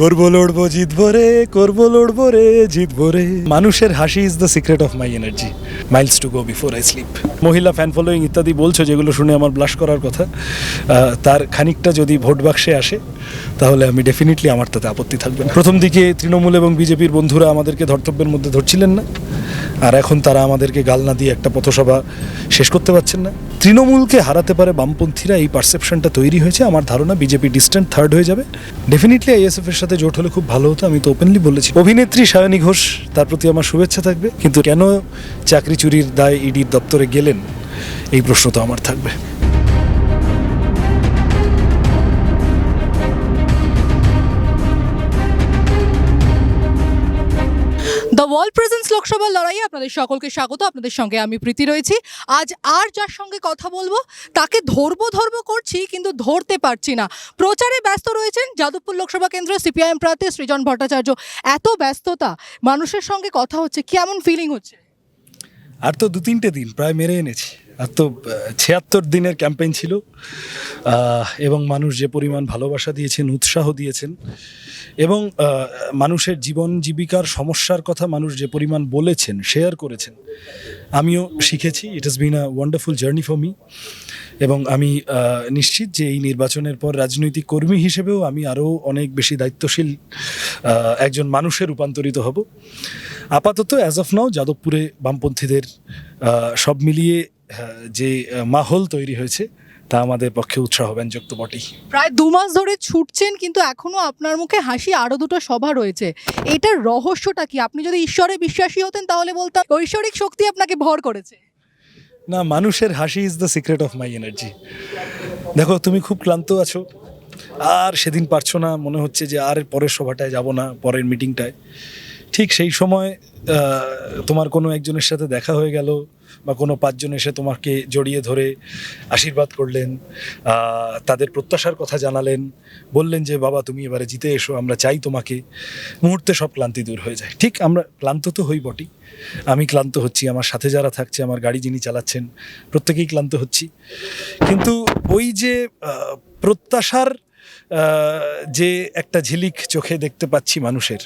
করব লড়বো, জিতবো রে, করব লড়বো রে, জিতবো রে। মানুষের হাসি is the secret of my energy miles to go before I sleep মহিলা ফ্যান ফলোয়িং ইত্যাদি বলছো যেগুলো শুনে আমার ব্লাশ করার কথা। তার খানিকটা যদি ভোট বাক্সে আসে, তাহলে আমি ডেফিনেটলি আমার তাতে আপত্তি থাকবে না। প্রথম দিকে তৃণমূল এবং বিজেপির বন্ধুরা আমাদেরকে ধর্তব্যের মধ্যে ধরছিলেন না। আর এখন তারা আমাদেরকে গাল না দিয়ে একটা পথসভা শেষ করতে পারছেন না। তৃণমূলকে হারাতে পারে বামপন্থীরা, এই পারসেপশনটা তৈরি হয়েছে। আমার ধারণা বিজেপি ডিস্ট্যান্ট থার্ড হয়ে যাবে। ডেফিনেটলি আইএসএফ এর সাথে জোট হলে খুব ভালো হতো, আমি তো ওপেনলি বলেছি। অভিনেত্রী সায়নী ঘোষ, তার প্রতি আমার শুভেচ্ছা থাকবে। কিন্তু কেন চাকরি চুরির দায় ইডির দপ্তরে গেলেন? এই প্রশ্ন তো আমার থাকবে। ওয়ার্ল্ড প্রেজেন্স লোকসভার লড়াইয়ে আপনাদের সকলকে স্বাগত। আপনাদের সঙ্গে আমি প্রীতি রয়েছি। আজ আর যার সঙ্গে কথা বলব, তাকে ধরবো ধরবো করছি, কিন্তু ধরতে পারছি না। প্রচারে ব্যস্ত রয়েছেন যাদবপুর লোকসভা কেন্দ্রের সিপিআইএম প্রার্থী সৃজন ভট্টাচার্য। এত ব্যস্ততা, মানুষের সঙ্গে কথা হচ্ছে, কেমন ফিলিং হচ্ছে? আর তো দু তিনটে দিন, প্রায় মেরে এনেছি। আর তো ছিয়াত্তর দিনের ক্যাম্পেইন ছিল। এবং মানুষ যে পরিমাণ ভালোবাসা দিয়েছেন, উৎসাহ দিয়েছেন এবং মানুষের জীবন জীবিকার সমস্যার কথা মানুষ যে পরিমাণ বলেছেন শেয়ার করেছেন, আমিও শিখেছি। It is been a wonderful journey for me এবং আমি নিশ্চিত যে এই নির্বাচনের পর রাজনৈতিক কর্মী হিসেবেও আমি আরও অনেক বেশি দায়িত্বশীল একজন মানুষে রূপান্তরিত হব। আপাতত অ্যাজ অফ নাও যাদবপুরে বামপন্থীদের সব মিলিয়ে যে মাহল তৈরি হয়েছে তা আমাদের পক্ষে উৎসাহ ব্যঞ্জক তো বটেই প্রায় দু মাস ধরে ছুটছেন কিন্তু এখনও আপনার মুখে হাসি আরও দুটো সভা রয়েছে। এটার রহস্যটা কি? আপনি যদি ঈশ্বরে বিশ্বাসী হতেন তাহলে বলতাম ঐশ্বরিক শক্তি আপনাকে ভর করেছে। না মানুষের হাসি is the secret of my energy দেখো তুমি খুব ক্লান্ত আছো। আর সেদিন পারছ না মনে হচ্ছে যে আর পরের সভাটায় যাব না পরের মিটিংটায় ঠিক সেই সময় তোমার কোনো একজনের সাথে দেখা হয়ে গেল বা কোনো পাঁচজন এসে তোমাকে জড়িয়ে ধরে আশীর্বাদ করলেন তাদের প্রত্যাশার কথা জানালেন, বললেন যে, বাবা, তুমি এবারে জিতে এসো, আমরা চাই তোমাকে। মুহূর্তে সব ক্লান্তি দূর হয়ে যায়। ঠিক আমরা ক্লান্ত তো হই বটি আমি ক্লান্ত হচ্ছি, আমার সাথে যারা থাকছে, আমার গাড়ি যিনি চালাচ্ছেন, প্রত্যেকেই ক্লান্ত হচ্ছি। কিন্তু ওই যে প্রত্যাশার যে একটা ঝিলিক চোখে দেখতে পাচ্ছি মানুষের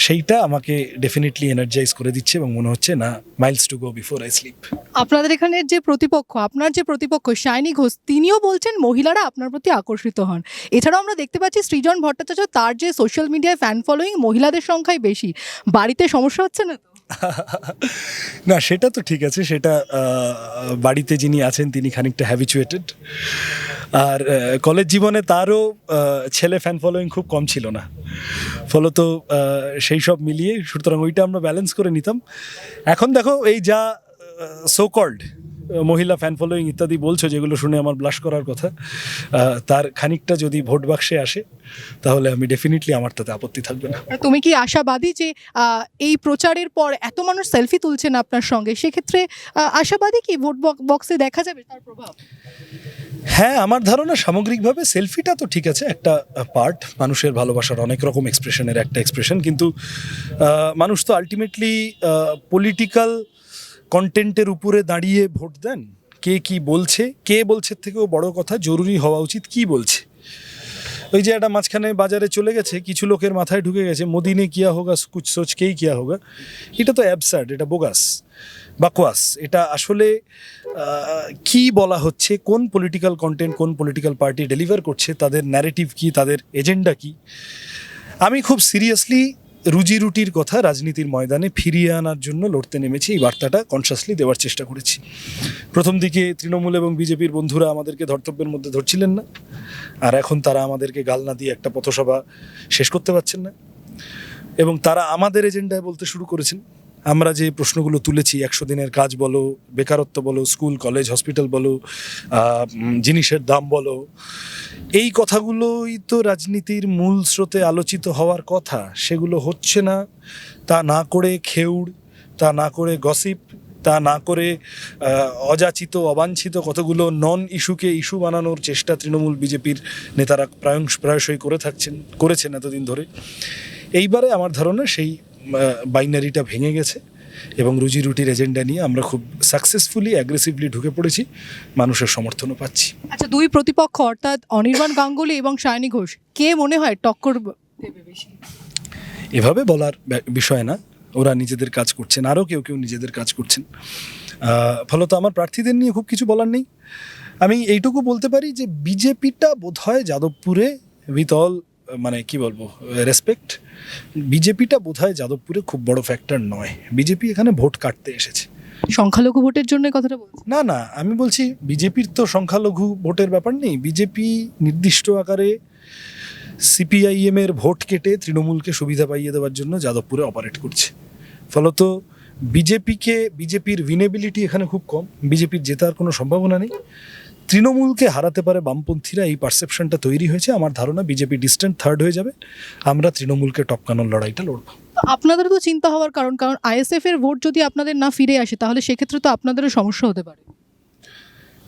সেইটা আমাকে ডেফিনেটলি এনার্জাইজ করে দিচ্ছে এবং মনে হচ্ছে না miles to go before I sleep আপনাদের এখানে যে প্রতিপক্ষ আপনার যে প্রতিপক্ষ শাইনি ঘোষ তিনিও বলছেন মহিলারা আপনার প্রতি আকর্ষিত হন। এছাড়াও আমরা দেখতে পাচ্ছি সৃজন ভট্টাচার্য তার যে সোশ্যাল মিডিয়ায় ফ্যান ফলোয়িং মহিলাদের সংখ্যাই বেশি। বাড়িতে সমস্যা হচ্ছে না না সেটা তো ঠিক আছে সেটা বাড়িতে যিনি আছেন তিনি খানিকটা হ্যাবিচুয়েটেড আর কলেজ জীবনে তারও ছেলে ফ্যান ফলোয়িং খুব কম ছিল না। ফলত সেই সব মিলিয়ে সুতরাং ওইটা আমরা ব্যালেন্স করে নিতাম। এখন দেখো, এই যা সো কল্ড মহিলা ফ্যান ফলোয়িং ইত্যাদি বলছো, যেগুলো শুনে আমার ব্লাশ করার কথা তার খানিকটা যদি ভোট বাক্সে আসে, তাহলে আমি ডেফিনেটলি আমার তাতে আপত্তি থাকবে না। তুমি কি আশাবাদী যে এই প্রচারের পর এত মানুষ সেলফি তুলছেন আপনার সঙ্গে? সেক্ষেত্রে আশাবাদী কি ভোট বক্সে দেখা যাবে তার প্রভাব? হ্যাঁ আমার ধারণা সামগ্রিকভাবে সেলফিটা তো ঠিক আছে, একটা পার্ট মানুষের ভালোবাসার অনেক রকম এক্সপ্রেশনের একটা এক্সপ্রেশন কিন্তু মানুষ তো আলটিমেটলি পলিটিক্যাল কন্টেন্টের উপরে দাঁড়িয়ে ভোট দেন, কে কি বলছে, কে বলছে থেকেও বড় কথা, জরুরি হওয়া উচিত কি বলছে। ওই যে একটা মাঝখানে বাজারে চলে গেছে, কিছু লোকের মাথায় ঢুকে গেছে, মোদিনে কিয়া হোগা কুচ সোচকেই কিয়া হোগা। এটা তো অ্যাবসার্ড এটা বোগাস বাকোয়াস এটা আসলে কি বলা হচ্ছে, কোন পলিটিক্যাল কন্টেন্ট কোন পলিটিক্যাল পার্টি ডেলিভার করছে, তাদের ন্যারেটিভ কি, তাদের এজেন্ডা কি? আমি খুব সিরিয়াসলি রুজি রুটির কথা রাজনীতির ময়দানে ফিরিয়ে আনার জন্য লড়তে নেমেছি, এই বার্তাটা কনসাসলি দেওয়ার চেষ্টা করেছি। প্রথম দিকে তৃণমূল এবং বিজেপির বন্ধুরা আমাদেরকে ধর্তব্যের মধ্যে ধরছিলেন না, আর এখন তারা আমাদেরকে গাল না দিয়ে একটা পথসভা শেষ করতে পারছেন না। এবং তারা আমাদের এজেন্ডায় বলতে শুরু করেছেন আমরা যে প্রশ্নগুলো তুলেছি, একশো দিনের কাজ বলো, বেকারত্ব বলো, স্কুল, কলেজ, হসপিটাল বলো জিনিসের দাম বলো, এই কথাগুলোই তো রাজনীতির মূল স্রোতে আলোচিত হওয়ার কথা। সেগুলো হচ্ছে না। তা না করে খেউড়, তা না করে গসিপ, তা না করে অযাচিত, অবাঞ্ছিত কতগুলো নন ইস্যুকে ইস্যু বানানোর চেষ্টা তৃণমূল বিজেপির নেতারা প্রায়ং প্রায়শই করে থাকছেন, করেছেন এতদিন ধরে। এইবারে আমার ধারণা সেই বাইনারিটা ভেঙে গেছে এবং রুজি রুটির এজেন্ডা নিয়ে আমরা খুব সাকসেসফুলি অ্যাগ্রেসিভলি ঢুকে পড়েছি মানুষের সমর্থনও পাচ্ছি। আচ্ছা দুই প্রতিপক্ষ অর্থাৎ অনির্বাণ গাঙ্গুলি এবং শায়নি ঘোষ কে মনে হয় টক্কর এভাবে বলার বিষয় না। ওরা নিজেদের কাজ করছেন আরও কেউ কেউ নিজেদের কাজ করছেন। ফলত আমার প্রার্থীদের নিয়ে খুব কিছু বলার নেই। আমি এইটুকু বলতে পারি যে বিজেপিটা বোধহয় যাদবপুরে উইথ অল মানে কি বলব রেসপেক্ট বিজেপিটা বোধহয় যাদবপুরে খুব বড় ফ্যাক্টর নয়। বিজেপি এখানে ভোট কাটতে এসেছে। সংখ্যালঘু ভোটের জন্য কথাটা বলছি না না আমি বলছি বিজেপির তো সংখ্যালঘু ভোটের ব্যাপার নেই। বিজেপি নির্দিষ্ট আকারে সিপিআইএম এর ভোট কেটে তৃণমূলকে সুবিধা পাইয়ে দেওয়ার জন্য যাদবপুরে অপারেট করছে। ফলত বিজেপিকে বিজেপির উইনেবিলিটি এখানে খুব কম। বিজেপির জেতার কোনো সম্ভাবনা নেই। তৃণমূলকে হারাতে পারে বামপন্থীরা এই পারসেপশনটা তৈরি হয়েছে। আমার ধারণা বিজেপি ডিস্ট্যান্ট থার্ড হয়ে যাবে। আমরা তৃণমূলকে টপকানোর লড়াইটা লড়ব। আপনাদের তো চিন্তা হওয়ার কারণ কারণ আইএসএফ এর ভোট যদি আপনাদের না ফিরে আসে তাহলে সেক্ষেত্রে তো আপনাদেরও সমস্যা হতে পারে।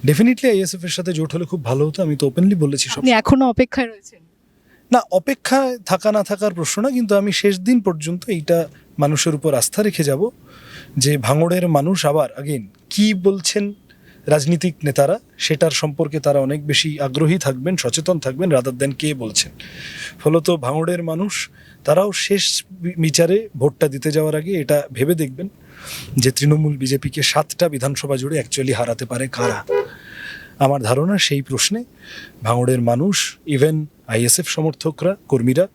ডেফিনেটলি আইএসএফ এর সাথে জোট হলে খুব ভালো হতো আমি তো ওপেনলি বলেছি সব আপনি এখনও অপেক্ষায় রয়েছেন? না অপেক্ষায় থাকা না থাকার প্রশ্ন না কিন্তু আমি শেষ দিন পর্যন্ত এইটা মানুষের উপর আস্থা রেখে যাব যে ভাঙড়ের মানুষ আবার আগেন কি বলছেন রাজনীতিক নেতারা, সেটার সম্পর্কে তারা অনেক বেশি আগ্রহী থাকবেন, সচেতন থাকবেন রাদার দেন কে বলছেন। ফলত ভাঙড়ের মানুষ, তারাও শেষ বিচারে ভোটটা দিতে যাওয়ার আগে এটা ভেবে দেখবেন যে তৃণমূল বিজেপিকে সাতটা বিধানসভা জুড়ে অ্যাকচুয়ালি হারাতে পারে কারা। আমার ধারণা সেই প্রশ্নে ভাঙড়ের মানুষ ইভেন আইএসএফ সমর্থকরা কর্মীরা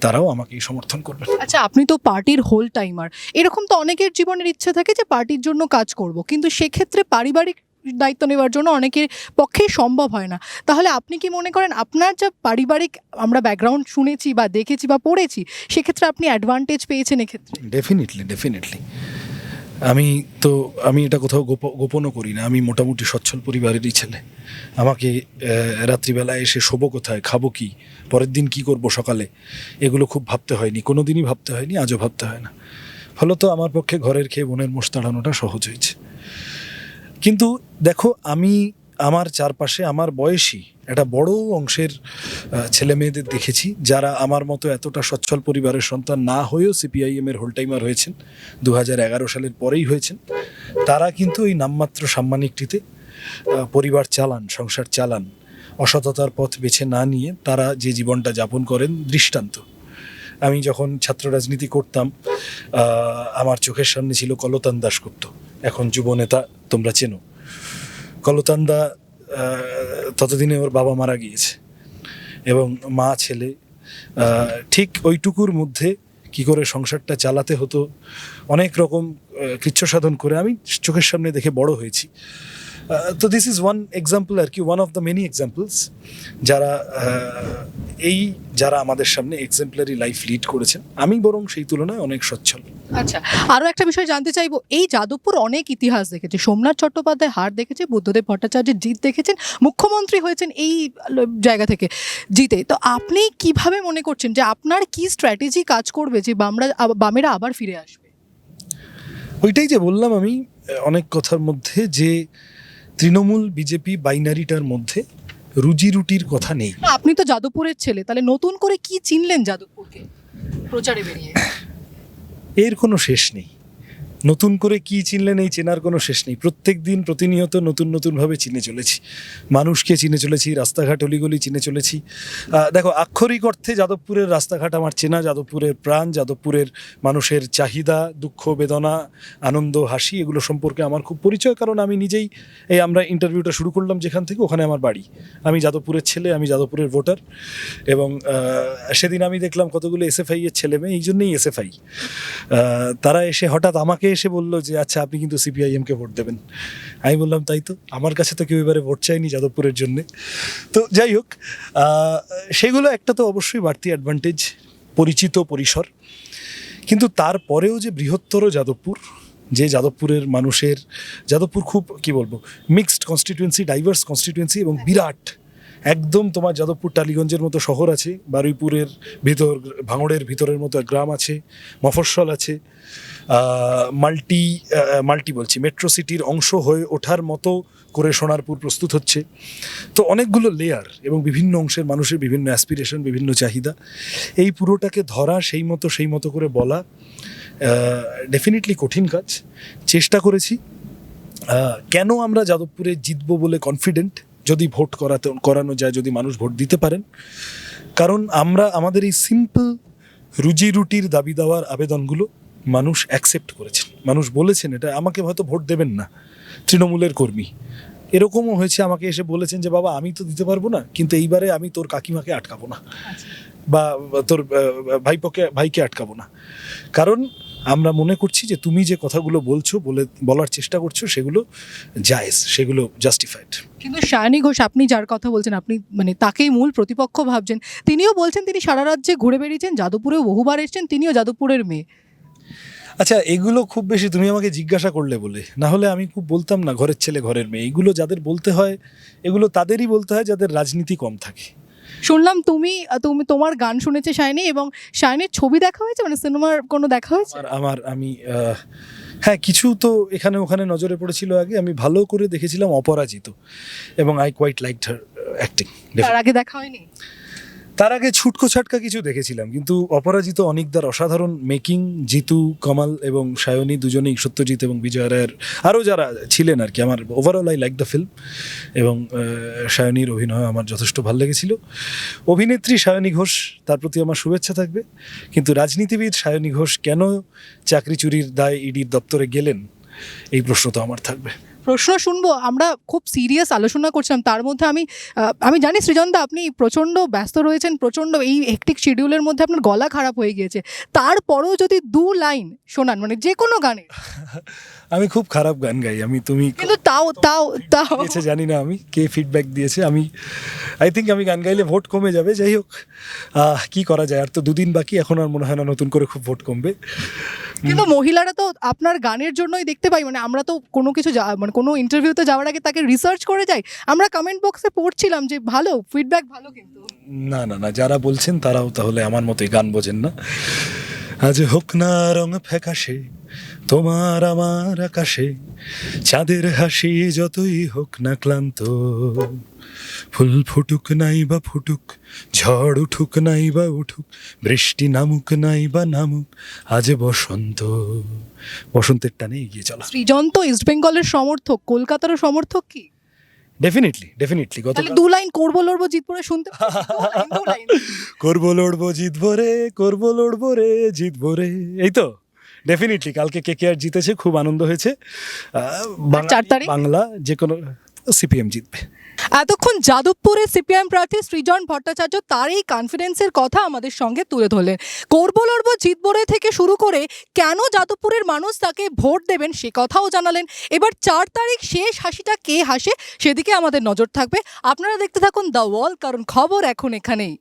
তারাও আমাকেই সমর্থন করবেন আচ্ছা আপনি তো পার্টির হোল টাইমার এরকম তো অনেকের জীবনের ইচ্ছে থাকে যে পার্টির জন্য কাজ করব কিন্তু সেক্ষেত্রে পারিবারিক দায়িত্ব নেওয়ার জন্য অনেকের পক্ষে সম্ভব হয় না। তাহলে আপনি কি মনে করেন আপনার যা পারিবারিক আমরা ব্যাকগ্রাউন্ড শুনেছি বা দেখেছি বা পড়েছি সেক্ষেত্রে আপনি অ্যাডভান্টেজ পেয়েছেন এক্ষেত্রে? ডেফিনেটলি ডেফিনেটলি আমি তো, আমি এটা কোথাও গোপ- গোপনও করি না। আমি মোটামুটি সচ্ছল পরিবারেরই ছেলে। আমাকে রাত্রিবেলায় এসে শোবো কোথায়, খাব কি, পরের দিন কি করব সকালে, এগুলো খুব ভাবতে হয়নি। কোনো দিনই ভাবতে হয়নি, আজও ভাবতে হয় না। ফলত আমার পক্ষে ঘরের খেয়ে বোনের মোষ তাড়ানোটা সহজ হয়েছে। কিন্তু দেখো, আমি আমার চারপাশে আমার বয়সী একটা বড় অংশের ছেলে মেয়েদের দেখেছি যারা আমার মতো এতটা সচ্ছল পরিবারের সন্তান না হয়েও সিপিআইএম এর হোলটাইমার হয়েছেন। দু সালের পরেই হয়েছেন। তারা কিন্তু এই নামমাত্র সাম্মানিকটিতে পরিবার চালান, সংসার চালান, অসততার পথ বেছে না নিয়ে তারা যে জীবনটা যাপন করেন দৃষ্টান্ত। আমি যখন ছাত্র রাজনীতি করতাম আমার চোখের সামনে ছিল কলতান দাশগুপ্ত। এখন যুব নেতা তোমরা চেনো। কলতান দা ততদিনে ওর বাবা মারা গিয়েছে। এবং মা, ছেলে ঠিক ওইটুকুর মধ্যে কি করে সংসারটা চালাতে হতো, অনেক রকম কৃচ্ছ সাধন করে আমি চোখের সামনে দেখে বড় হয়েছি। তো দিস ইজ ওয়ান এক্সাম্পল আর কি one of the many examples যারা এই যারা আমাদের সামনে এক্সাম্পলারি লাইফ লিড করেছেন। আমি বরং সেই তুলনায় অনেক সচ্ছল। আচ্ছা আরও একটা বিষয় জানতে চাইব। এই যাদবপুর অনেক ইতিহাস দেখেছে। সোমনাথ চট্টোপাধ্যায় হার দেখেছে বুদ্ধদেব ভট্টাচার্যের জিত দেখেছেন মুখ্যমন্ত্রী হয়েছেন এই জায়গা থেকে জিতে। তো আপনি কীভাবে মনে করছেন যে আপনার কি স্ট্র্যাটেজি কাজ করবে যে বামরা বামেরা আবার ফিরে আসবে? ওইটাই যে বললাম আমি অনেক কথার মধ্যে যে তৃণমূল বিজেপি বাইনারিটার মধ্যে রুজি রুটির কথা নেই। আপনি তো যাদবপুরের ছেলে তাহলে নতুন করে কি চিনলেন যাদবপুরকে? প্রচারে বেরিয়ে। এর কোনো শেষ নেই। নতুন করে কি চিনলেন এই চেনার কোনো শেষ নেই। প্রত্যেক দিন প্রতিনিয়ত নতুন নতুনভাবে চিনে চলেছি। মানুষকে চিনে চলেছি, রাস্তাঘাট অলিগলি চিনে চলেছি। দেখো, আক্ষরিক অর্থে যাদবপুরের রাস্তাঘাট আমার চেনা, যাদবপুরের প্রাণ, যাদবপুরের মানুষের চাহিদা, দুঃখ, বেদনা, আনন্দ, হাসি, এগুলো সম্পর্কে আমার খুব পরিচয়। কারণ আমি নিজেই এই আমরা ইন্টারভিউটা শুরু করলাম যেখান থেকে, ওখানে আমার বাড়ি। আমি যাদবপুরের ছেলে, আমি যাদবপুরের ভোটার এবং সেদিন আমি দেখলাম কতগুলো এসএফআই এর ছেলে মেয়ে, এই জন্যই এসএফআই। তারা এসে হঠাৎ আমাকে এসে বলল যে আচ্ছা আপনি কিন্তু সিপিআইএম কে ভোট দেবেন। আমি বললাম, তাই তো। আমার কাছে তো কেউ এবারে ভোট চাইনি যাদবপুরের জন্য। তো যাই হোক সেগুলো একটা তো অবশ্যই বাড়তি অ্যাডভান্টেজ পরিচিত পরিসর। কিন্তু তারপরেও যে বৃহত্তর যাদবপুর, যে যাদবপুরের মানুষের, যাদবপুর খুব, কি বলব মিক্সড কনস্টিটিউয়েন্সি ডাইভার্স কনস্টিটিউয়েন্সি এবং বিরাট একদম তোমার যাদবপুর, টালিগঞ্জের মতো শহর আছে, বারুইপুরের ভিতর, ভাঙড়ের ভিতরের মতো গ্রাম আছে, মফস্বল আছে মাল্টি মাল্টি বলছি, মেট্রো সিটির অংশ হয়ে ওঠার মতো করে সোনারপুর প্রস্তুত হচ্ছে। তো অনেকগুলো লেয়ার এবং বিভিন্ন অংশের মানুষের বিভিন্ন অ্যাসপিরেশন বিভিন্ন চাহিদা। এই পুরোটাকে ধরা সেই মতো সেই মতো করে বলা ডেফিনেটলি কঠিন কাজ। চেষ্টা করেছি। কেন আমরা যাদবপুরে জিতবো বলে কনফিডেন্ট যদি ভোট করাতে করানো যায় যদি মানুষ ভোট দিতে পারেন। কারণ আমরা আমাদের এই সিম্পল রুজি রুটির দাবি দেওয়ার আবেদনগুলো মানুষ অ্যাকসেপ্ট করেছেন। মানুষ বলেছেন এটা আমাকে হয়তো ভোট দেবেন না তৃণমূলের কর্মী। এরকমও হয়েছে আমাকে এসে বলেছেন যে বাবা আমি তো দিতে পারব না কিন্তু এইবারে আমি তোর কাকিমাকে আটকাবো না বা তোর ভাইপোকে ভাইকে আটকাবো না। কারণ আমরা মনে করছি যে তুমি যে কথাগুলো বলছো বলে বলার চেষ্টা করছ সেগুলো জায়েজ সেগুলো জাস্টিফাইড কিন্তু সায়নী ঘোষ আপনি যার কথা বলছেন আপনি মানে তাকেই মূল প্রতিপক্ষ ভাবছেন। তিনিও বলছেন তিনি সারা রাজ্যে ঘুরে বেরিয়েছেন যাদবপুরেও বহুবার এসেছেন তিনিও যাদবপুরের মেয়ে। আচ্ছা এগুলো খুব বেশি তুমি আমাকে জিজ্ঞাসা করলে বলে। না হলে আমি খুব বলতাম না ঘরের ছেলে ঘরের মেয়ে। এগুলো যাদের বলতে হয় এগুলো তাদেরই বলতে হয় যাদের রাজনীতি কম থাকে। শুনলাম তুমি তুমি তোমার গান শুনেছে শাইনি এবং শাইনির ছবি দেখা হয়েছে? মানে সিনেমার কোনো দেখা হয়েছে? আমার আমার আমি হ্যাঁ কিছু তো এখানে ওখানে নজরে পড়েছিল আগে। আমি ভালো করে দেখেছিলাম অপরাজিত এবং I quite like her acting তার আগে দেখা হয়নি? তার আগে ছুটকো ছাটকা কিছু দেখেছিলাম, কিন্তু অপরাজিত অনিকদার অসাধারণ মেকিং জিতু, কমাল এবং সায়নী দুজনেই সত্যজিৎ এবং বিজয় রায়ের আরও যারা ছিলেন আর কি, আমার overall I like the film এবং সায়নীর অভিনয় আমার যথেষ্ট ভালো লেগেছিল। অভিনেত্রী সায়নী ঘোষ, তার প্রতি আমার শুভেচ্ছা থাকবে, কিন্তু রাজনীতিবিদ সায়নী ঘোষ কেন চাকরি চুরির দায় ইডির দপ্তরে গেলেন, এই প্রশ্ন তো আমার থাকবে। প্রশ্ন শুনব আমরা খুব সিরিয়াস আলোচনা করছিলাম তার মধ্যে আমি আমি জানি সৃজনদা আপনি প্রচণ্ড ব্যস্ত রয়েছেন প্রচণ্ড এই হেকটিক শিডিউলের মধ্যে আপনার গলা খারাপ হয়ে গিয়েছে। তারপরেও যদি দু লাইন শোনান মানে যে কোনো গানে। আমি খুব খারাপ গান গাই আমি তুমি কিন্তু তাও তাও তাও। দিয়েছে জানি না আমি কে ফিডব্যাক দিয়েছে আমি আই থিঙ্ক আমি গান গাইলে ভোট কমে যাবে যাই হোক। কি করা যায় আর তো দুদিন বাকি এখন আর মনে হয় না নতুন করে খুব ভোট কমবে। কিন্তু মহিলারা তো আপনার গানের জন্যই দেখতে পাই মানে আমরা তো কোনো কিছু মানে কোনো ইন্টারভিউতে যাওয়ার আগে তাকে রিসার্চ করে যাই। আমরা কমেন্ট বক্সে পড়ছিলাম যে ভালো ফিডব্যাক ভালো কিন্তু। না না না যারা বলছেন তারাও তাহলে আমার মতোই গান বোঝেন না। আজ হোক না রং ফ্যাকাশে তোমার আমার আকাশে চাঁদের হাসি যতই হোক না ক্লান্ত। ফুল ফুটুক নাই বা ফুটুক ঝড় উঠুক নাই বা উঠুক বৃষ্টি নামুক নাই বা নামুক আজ বসন্ত। বসন্তের টানে এগিয়ে চলা। সৃজন তো ইস্ট বেঙ্গলের সমর্থক কলকাতারও সমর্থক কি? ডেফিনেটলি ডেফিনেটলি গত দু লাইন করব লড়বো জিতবো শুনতে দু লাইন। করব লড়বো জিতবো রে করব লড়বো রে জিতবো রে। এই তো? ডেফিনেটলি কালকে কে কে আর জিতেছে খুব আনন্দ হয়েছে। চার তারিখ? বাংলা যে কোনো সিপিএম জিতবে। এতক্ষণ যাদবপুরে সিপিএম প্রার্থী সৃজন ভট্টাচার্য তার এই কনফিডেন্সের কথা আমাদের সঙ্গে তুলে ধরলেন। করব লড়বো জিতবরে থেকে শুরু করে কেন যাদবপুরের মানুষ তাকে ভোট দেবেন সে কথাও জানালেন। এবার চার তারিখ শেষ হাসিটা কে হাসে সেদিকে আমাদের নজর থাকবে। আপনারা দেখতে থাকুন দ্য ওয়াল কারণ খবর এখন এখানেই।